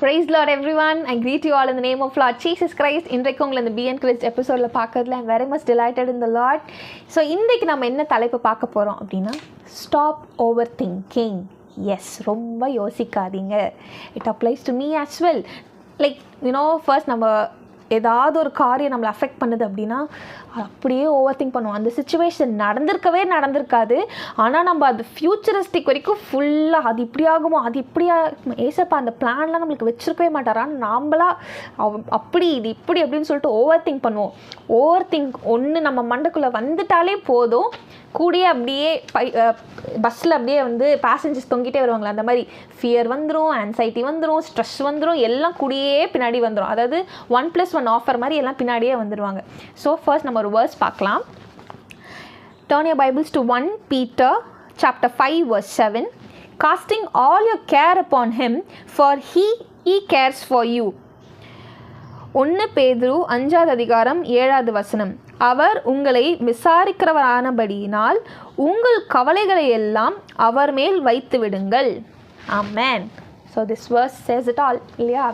Praise Lord everyone I greet you all இந்த name of Lord Jesus Christ இன்றைக்கு உங்களை இந்த பிஎன் கிரிஸ்ட் எபிசோடில் பார்க்கறதுல I'm very much delighted in Lord so இன்றைக்கு நம்ம என்ன தலைப்பு பார்க்க போகிறோம் அப்படின்னா ஸ்டாப் ஓவர் திங்கிங் எஸ் ரொம்ப யோசிக்காதீங்க. It applies to me as well like you know first நம்ம ஏதாவது ஒரு காரியம் நம்மளை அஃபெக்ட் பண்ணுது அப்படின்னா அப்படியே ஓவர் திங்க் பண்ணுவோம். அந்த சுச்சுவேஷன் நடந்திருக்கவே நடந்திருக்காது. ஆனால் நம்ம அது ஃப்யூச்சரிஸ்டிக் வரைக்கும் ஃபுல்லாக அது இப்படி ஆகுமோ அது இப்படியா ஏசப்பா அந்த பிளான்லாம் நம்மளுக்கு வச்சிருக்கவே மாட்டாரா? நாம்பளா அவ் அப்படி இது இப்படி அப்படின்னு சொல்லிட்டு ஓவர் திங்க் பண்ணுவோம். ஓவர் திங்க் ஒன்று நம்ம மண்டக்குள்ளே வந்துட்டாலே போதும். கூடயே அப்படியே பை பஸ்ஸில் அப்படியே வந்து பேசஞ்சர்ஸ் தொங்கிட்டே வருவாங்களே அந்த மாதிரி ஃபியர் வந்துடும் ஆன்சைட்டி வந்துடும் ஸ்ட்ரெஸ் வந்துடும் எல்லாம் கூடியே பின்னாடி வந்துடும் அதாவது ஒன் ப்ளஸ் ஒன் ஆஃபர் மாதிரி எல்லாம் பின்னாடியே வந்துடுவாங்க ஸோ ஃபர்ஸ்ட் நம்ம ஒரு வேர்ஸ் பார்க்கலாம். Turn your Bibles to 1 Peter chapter 5 verse 7. Casting all your care upon him for he E cares for you ஒன்று பேதுரு அஞ்சாவது அதிகாரம் ஏழாவது வசனம். அவர் உங்களை விசாரிக்கிறவரானபடியினால் உங்கள் கவலைகளை எல்லாம் அவர் மேல் வைத்து விடுங்கள் ஆமேன் so this verse says it all இல்லையா?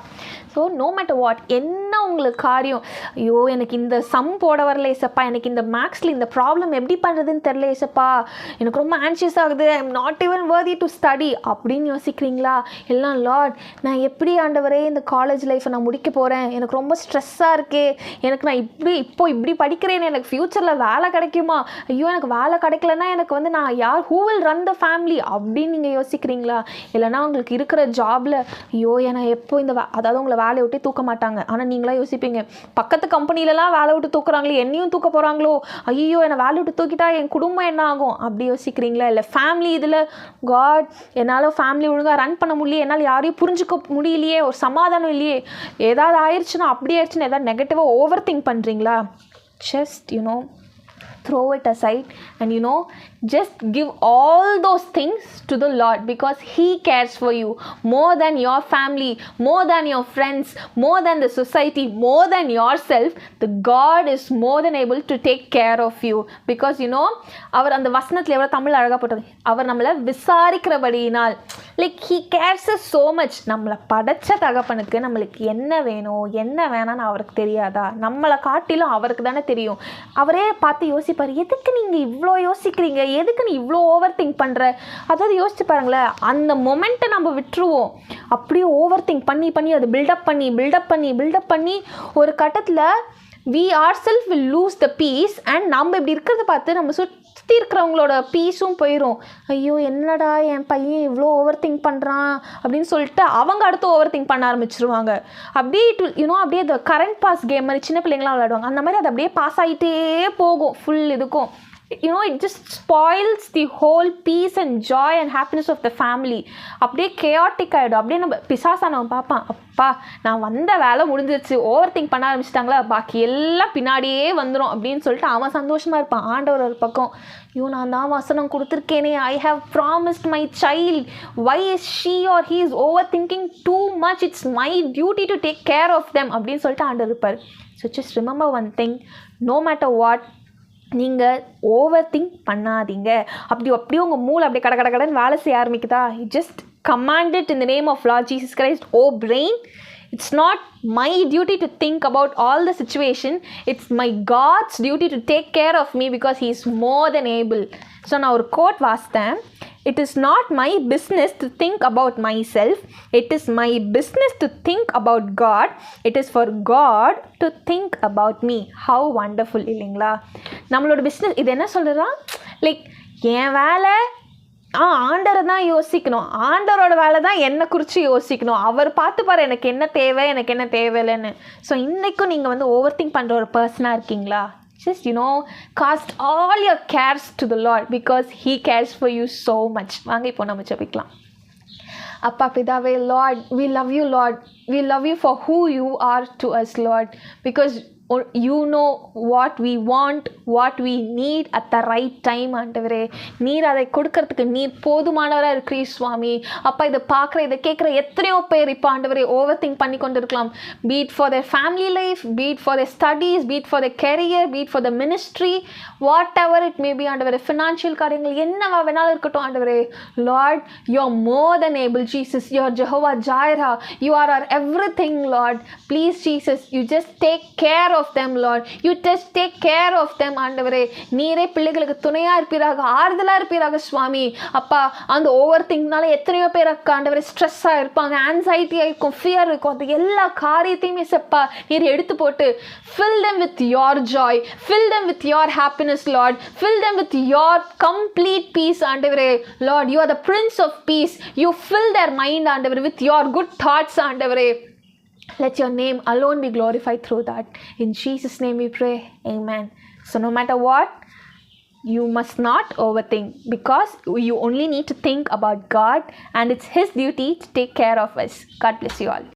ஸோ நோ மேட்டர் வாட் என்ன உங்களுக்கு காரியம்? ஐயோ எனக்கு இந்த சம் போட வரல ஏசப்பா. எனக்கு இந்த மேக்ஸில் இந்த ப்ராப்ளம் எப்படி பண்ணுறதுன்னு தெரில ஏசப்பா. எனக்கு ரொம்ப ஆன்ஷியஸ் ஆகுது. I am not even worthy to study அப்படின்னு யோசிக்கிறீங்களா? எல்லாம் லார்ட் நான் எப்படி ஆண்டவரே இந்த காலேஜ் லைஃப்பை நான் முடிக்க போகிறேன் எனக்கு ரொம்ப ஸ்ட்ரெஸ்ஸாக இருக்கே. எனக்கு நான் இப்படி இப்போ இப்படி படிக்கிறேன். எனக்கு ஃப்யூச்சரில் வேலை கிடைக்குமா? ஐயோ எனக்கு வேலை கிடைக்கலன்னா எனக்கு வந்து நான் யார் who will run the family அப்படின்னு நீங்கள் யோசிக்கிறீங்களா? இல்லைனா உங்களுக்கு இருக்கிற ஜாபில் ஐயோ ஏன்னா எப்போ இந்த அதாவது உங்களை வேலையை விட்டே தூக்க மாட்டாங்க. ஆனால் நீங்களாம் யோசிப்பீங்க பக்கத்து கம்பெனிலலாம் வேலை விட்டு தூக்குறாங்களே என்னையும் தூக்க போகிறாங்களோ ஐயோ என்னை வேலை விட்டு தூக்கிட்டா என் குடும்பம் என்ன ஆகும்? அப்படி யோசிக்கிறீங்களா? இல்லை ஃபேமிலி இதில் காட் என்னால் ஃபேமிலி ஒழுங்காக ரன் பண்ண முடியலையே என்னால் யாரையும் புரிஞ்சுக்க முடியலையே ஒரு சமாதானம் இல்லையே ஏதாவது ஆயிடுச்சுன்னா அப்படி ஆயிடுச்சுன்னா ஏதாவது நெகட்டிவாக ஓவர் திங்க் பண்ணுறீங்களா just you know throw it aside and you know just give all those things to the lord because he cares for you more than your family more than your friends more than the society more than yourself the god is more than able to take care of you because you know அவர் அந்த வசனத்தில் எவ்வளோ தமிழ் அழகாக போட்டது அவர் நம்மளை விசாரிக்கிறபடியினால் like he cares so much நம்மளை படைச்ச தகப்பனுக்கு நம்மளுக்கு என்ன வேணும் என்ன வேணாம்னு அவருக்கு தெரியாதா நம்மளை காட்டிலும் அவருக்கு தானே தெரியும் அவரே பார்த்து யோசிப்பார் எதுக்கு நீங்கள் இவ்வளோ யோசிக்கிறீங்க எதுக்கு நீ இவ்வளோ ஓவர் திங்க் பண்ணுற அதாவது யோசிச்சு பாருங்களேன் அந்த மொமெண்ட்டை நம்ம விட்டுருவோம். அப்படியே ஓவர் திங்க் பண்ணி பண்ணி அதை பில்டப் பண்ணி பில்டப் பண்ணி பில்டப் பண்ணி ஒரு கட்டத்தில் we are self will lose the peace and நம்ம இப்படி இருக்கிறத பார்த்து நம்ம சுற்றி இருக்கிறவங்களோட பீஸும் போயிடும் ஐயோ என்னடா என் பையன் இவ்வளோ ஓவர் திங்க் பண்ணுறான் அப்படின்னு சொல்லிட்டு அவங்க அடுத்து ஓவர் திங்க் பண்ண ஆரம்பிச்சிருவாங்க. அப்படியே இட் யூனோ அப்படியே இந்த கரண்ட் பாஸ் கேம் மாதிரி சின்ன பிள்ளைங்களாம் விளையாடுவாங்க. அந்த மாதிரி அது அப்படியே பாஸ் ஆகிட்டே போகும் ஃபுல் இதுக்கும். You know it just spoils the whole peace and joy and happiness of the family அப்படியே கேஆட்டிக் ஆகிடும் அப்படியே நம்ம பிசாசானவன் பார்ப்பான். அப்பா நான் வந்த வேலை முடிஞ்சிருச்சு. ஓவர் திங்க் பண்ண ஆரம்பிச்சிட்டாங்களா? பாக்கி எல்லாம் பின்னாடியே வந்துடும் அப்படின்னு சொல்லிட்டு அவன் சந்தோஷமாக இருப்பான். ஆண்டவர் ஒரு பக்கம் ஐயோ நான் தான் வசனம் கொடுத்துருக்கேனே. I have promised my child why is she or he is overthinking too much it's my duty to take care of them அப்படின்னு சொல்லிட்டு ஆண்டவர் இருப்பார். So just remember one thing no matter what நீங்கள் ஓவர் திங்க் பண்ணாதீங்க. அப்படி அப்படியே உங்கள் மூளை அப்படியே கட கட கடன் வேலை செய்ய ஆரம்பிக்குதா? Just commanded in the name of Lord Jesus Christ oh brain it's not my duty to think about all the situation it's my God's duty to take care of me because he is more than able so நான் ஒரு quote வாசித்தேன். It is not my business to think about myself it is my business to think about God it is for God to think about me how wonderful இல்லைங்களா? நம்மளோட business இது என்ன சொல்கிறதா like என் வேலை ஆ ஆண்டரை தான் யோசிக்கணும். ஆண்டரோட வேலை தான் என்னை குறித்து யோசிக்கணும். அவர் பார்த்துப்பாரு எனக்கு என்ன தேவை எனக்கு என்ன தேவையில்லைன்னு. ஸோ இன்றைக்கும் நீங்கள் வந்து ஓவர் திங்க் பண்ணுற ஒரு பர்சனாக இருக்கீங்களா? Just you know cast all your cares to the Lord because he cares for you so much வாங்க இப்போ நம்ம ஜபிக்கலாம். அப்பா பிதாவே Lord we love you Lord we love you for who you are to us Lord because you know what we want what we need at the right time ஆண்டவரே. நீர் அதை கொடுக்கறதுக்கு நீர் போதுமானவராக இருக்கிறீர் சுவாமி. அப்பா இதை பார்க்குற இதை கேட்குற எத்தனையோ பேர் இப்போ ஆண்டவரே ஓவர் திங்க் பண்ணி கொண்டு இருக்கலாம் be it for their family life be it for their studies be it for the career be it for the ministry whatever it maybe ஆண்டவரே. ஃபினான்ஷியல் காரியங்கள் என்னவா வேணாலும் இருக்கட்டும் ஆண்டவரே. Lord you are more than able Jesus you are Jehovah Jireh you are are everything Lord please Jesus you just take care of them Lord you test take care of them ஆண்டவரே. நீரே பிள்ளைகளுக்கு துணையாக இருப்பீராக ஆறுதலாக இருப்பீராக சுவாமி. அப்பா அந்த over திங்க்னால எத்தனையோ பேர் ஆண்டவரே ஸ்ட்ரெஸ்ஸாக இருப்பாங்க ஆன்சைட்டியாக இருக்கும் ஃபியர் இருக்கும். அது எல்லா காரியத்தையுமே செப்பா நீர் எடுத்து போட்டு fill them with your joy fill them with your happiness Lord fill them with your complete peace ஆண்டவரே. Lord you are the prince of peace you fill their mind ஆண்டவரே வித் யோர் குட் தாட்ஸ் ஆண்டவரே. Let your name alone be glorified through that. In jesus name we pray. Amen. So no matter what you must not overthink because you only need to think about god and it's his duty to take care of us. God bless you all